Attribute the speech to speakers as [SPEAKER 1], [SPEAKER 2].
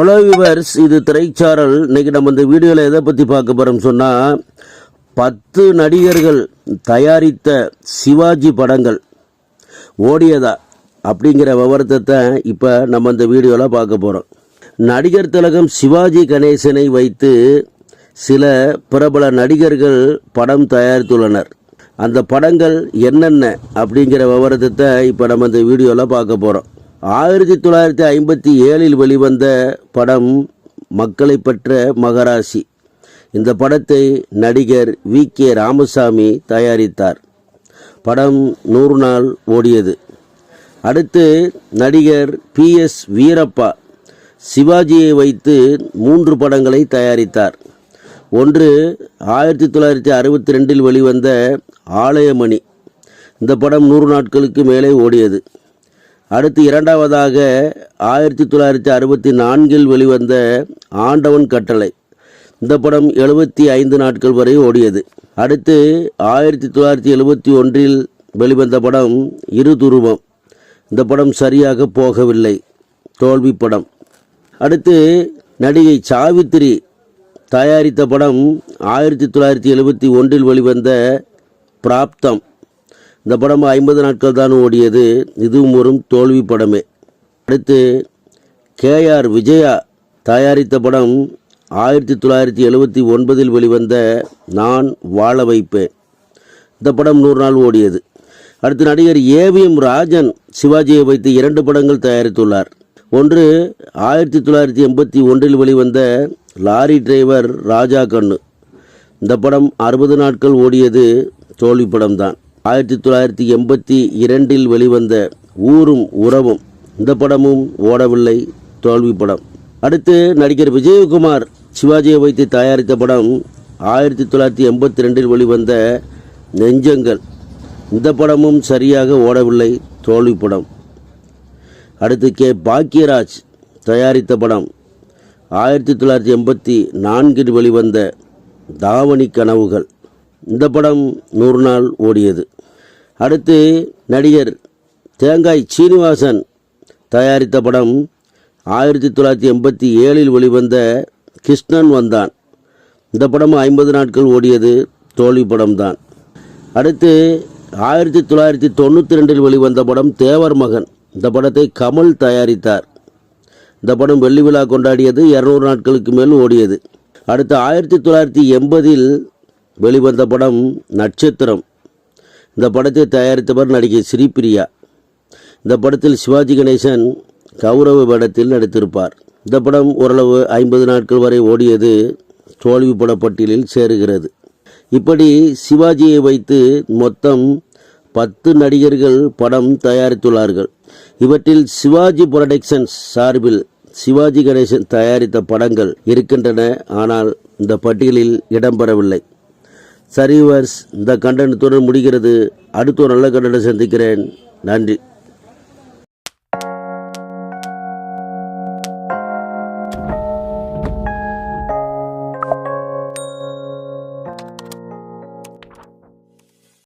[SPEAKER 1] Hello viewers இது திரைச்சாரல். இன்றைக்கி நம்ம இந்த வீடியோவில் எதை பற்றி பார்க்க போகிறோம் சொன்னால் பத்து நடிகர்கள் தயாரித்த சிவாஜி படங்கள் ஓடியதா அப்படிங்கிற விவரத்தை தான் இப்போ நம்ம இந்த வீடியோவில் பார்க்க போகிறோம் நடிகர் திலகம் சிவாஜி கணேசனை வைத்து சில பிரபல நடிகர்கள் படம் தயாரித்துள்ளனர். அந்த படங்கள் என்னென்ன அப்படிங்கிற விவரத்தை தான் இப்போ நம்ம இந்த வீடியோவில் பார்க்க போகிறோம் ஆயிரத்தி தொள்ளாயிரத்தி ஐம்பத்தி ஏழில் வெளிவந்த படம் மக்களை பெற்ற மகராசி. இந்த படத்தை நடிகர் வி. கே. ராமசாமி தயாரித்தார். படம் நூறு நாள் ஓடியது. அடுத்து நடிகர் பி. எஸ். வீரப்பா சிவாஜியை வைத்து மூன்று படங்களை தயாரித்தார். ஒன்று ஆயிரத்தி தொள்ளாயிரத்தி அறுபத்தி ரெண்டில் வெளிவந்த ஆலயமணி. இந்த படம் நூறு நாட்களுக்கு மேலே ஓடியது. அடுத்து இரண்டாவதாக ஆயிரத்தி தொள்ளாயிரத்தி அறுபத்தி நான்கில் வெளிவந்த ஆண்டவன் கட்டளை. இந்த படம் எழுபத்தி ஐந்து நாட்கள் வரை ஓடியது. அடுத்து ஆயிரத்தி தொள்ளாயிரத்தி எழுபத்தி ஒன்றில் வெளிவந்த படம் இரு துருவம். இந்த படம் சரியாக போகவில்லை. தோல்வி படம். அடுத்து நடிகை சாவித்திரி தயாரித்த படம் ஆயிரத்தி தொள்ளாயிரத்தி எழுபத்தி ஒன்றில் வெளிவந்த பிராப்தம். இந்த படம் ஐம்பது நாட்கள் தான் ஓடியது. இதுவும் ஒரு தோல்வி படமே. அடுத்து கேஆர் விஜயா தயாரித்த படம் ஆயிரத்தி தொள்ளாயிரத்தி எழுபத்தி ஒன்பதில் வெளிவந்த நான் வாழ வைப்பேன். இந்த படம் நூறு நாள் ஓடியது. அடுத்து நடிகர் ஏவிஎம் ராஜன் சிவாஜியை வைத்து இரண்டு படங்கள் தயாரித்துள்ளார். ஒன்று ஆயிரத்தி தொள்ளாயிரத்தி எண்பத்தி ஒன்றில் வெளிவந்த லாரி டிரைவர் ராஜா கண்ணு. இந்த படம் அறுபது நாட்கள் ஓடியது தோல்வி படம்தான். ஆயிரத்தி தொள்ளாயிரத்தி எண்பத்தி இரண்டில் வெளிவந்த ஊரும் உறவும் இந்த படமும் ஓடவில்லை. தோல்வி படம். அடுத்து நடிகர் விஜயகுமார் சிவாஜியை வைத்து தயாரித்த படம் ஆயிரத்தி தொள்ளாயிரத்தி எண்பத்தி ரெண்டில் வெளிவந்த நெஞ்சங்கள். இந்த படமும் சரியாக ஓடவில்லை. தோல்வி படம். அடுத்து கே. பாக்கியராஜ் தயாரித்த படம் ஆயிரத்தி தொள்ளாயிரத்தி எண்பத்தி நான்கில் வெளிவந்த தாவணி கனவுகள். இந்த படம் நூறு நாள் ஓடியது. அடுத்து நடிகர் தேங்காய் சீனிவாசன் தயாரித்த படம் ஆயிரத்தி தொள்ளாயிரத்தி எண்பத்தி ஏழில் வெளிவந்த கிருஷ்ணன் வந்தான். இந்த படம் ஐம்பது நாட்கள் ஓடியது தோல்வி படம்தான். அடுத்து ஆயிரத்தி தொள்ளாயிரத்தி தொண்ணூற்றி ரெண்டில் வெளிவந்த படம் தேவர் மகன். இந்த படத்தை கமல் தயாரித்தார். இந்த படம் வெள்ளி விழா கொண்டாடியது இரநூறு நாட்களுக்கு மேல் ஓடியது. அடுத்து ஆயிரத்தி தொள்ளாயிரத்தி எண்பதில் வெளிவந்த படம் நட்சத்திரம். இந்த படத்தை தயாரித்தவர் நடிகை ஸ்ரீபிரியா. இந்த படத்தில் சிவாஜி கணேசன் கௌரவ வேடத்தில் நடித்திருப்பார். இந்த படம் ஓரளவு ஐம்பது நாட்கள் வரை ஓடியது தோல்வி பட பட்டியலில் சேருகிறது. இப்படி சிவாஜியை வைத்து மொத்தம் பத்து நடிகர்கள் படம் தயாரித்துள்ளார்கள். இவற்றில் சிவாஜி புரொடக்ஷன்ஸ் சார்பில் சிவாஜி கணேசன் தயாரித்த படங்கள் இருக்கின்றன. ஆனால் இந்த பட்டியலில் இடம்பெறவில்லை. சரிவர்ஸ் இந்த கண்டனத்துடன் முடிகிறது. அடுத்த ஒரு நல்ல கண்டனம் சந்திக்கிறேன். நன்றி.